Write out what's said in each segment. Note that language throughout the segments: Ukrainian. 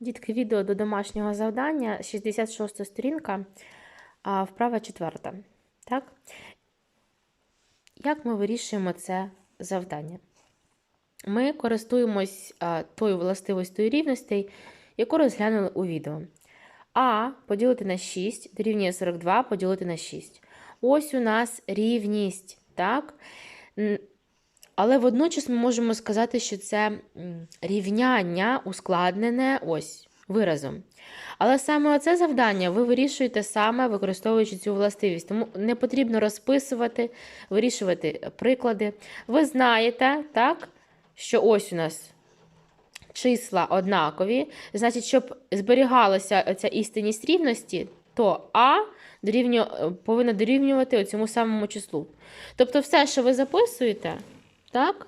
Дітки, відео до домашнього завдання, 66 сторінка, а вправа четверта. Так? Як ми вирішуємо це завдання? Ми користуємось тою властивостю рівностей, яку розглянули у відео. А поділити на 6 дорівнює 42 поділити на 6. Ось у нас рівність, так? Але водночас ми можемо сказати, що це рівняння ускладнене ось виразом. Але саме оце завдання ви вирішуєте саме використовуючи цю властивість. Тому не потрібно розписувати, вирішувати приклади. Ви знаєте, так, що ось у нас числа однакові. Значить, щоб зберігалася ця істинність рівності, то А дорівню, повинна дорівнювати цьому самому числу. Тобто, все, що ви записуєте, так,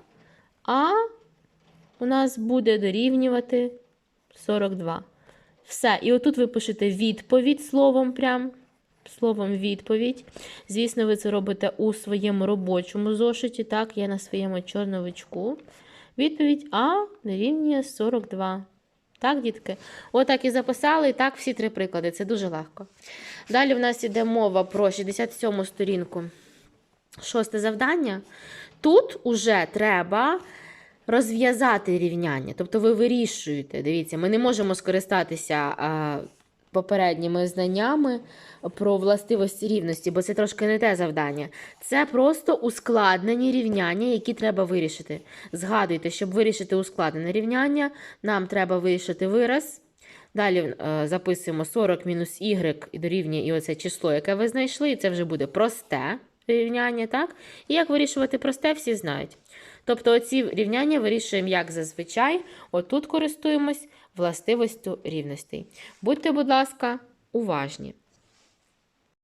А у нас буде дорівнювати 42. Все. І отут ви пишете відповідь словом прям. Словом відповідь. Звісно, ви це робите у своєму робочому зошиті. Так, я на своєму чорновичку. Відповідь А дорівнює 42. Так, дітки? Отак і записали, і так всі три приклади. Це дуже легко. Далі в нас іде мова про 67 сторінку. Шосте завдання. Тут уже треба розв'язати рівняння. Тобто ви вирішуєте. Дивіться, ми не можемо скористатися попередніми знаннями про властивості рівності, бо це трошки не те завдання. Це просто ускладнені рівняння, які треба вирішити. Згадуйте, щоб вирішити ускладнене рівняння, нам треба вирішити вираз. Далі е, записуємо 40 мінус y і дорівнює і оце число, яке ви знайшли, і це вже буде просте рівняння, так? І як вирішувати просте, всі знають. Тобто оці рівняння вирішуємо як зазвичай. Отут користуємось властивістю рівностей. Будьте, будь ласка, уважні.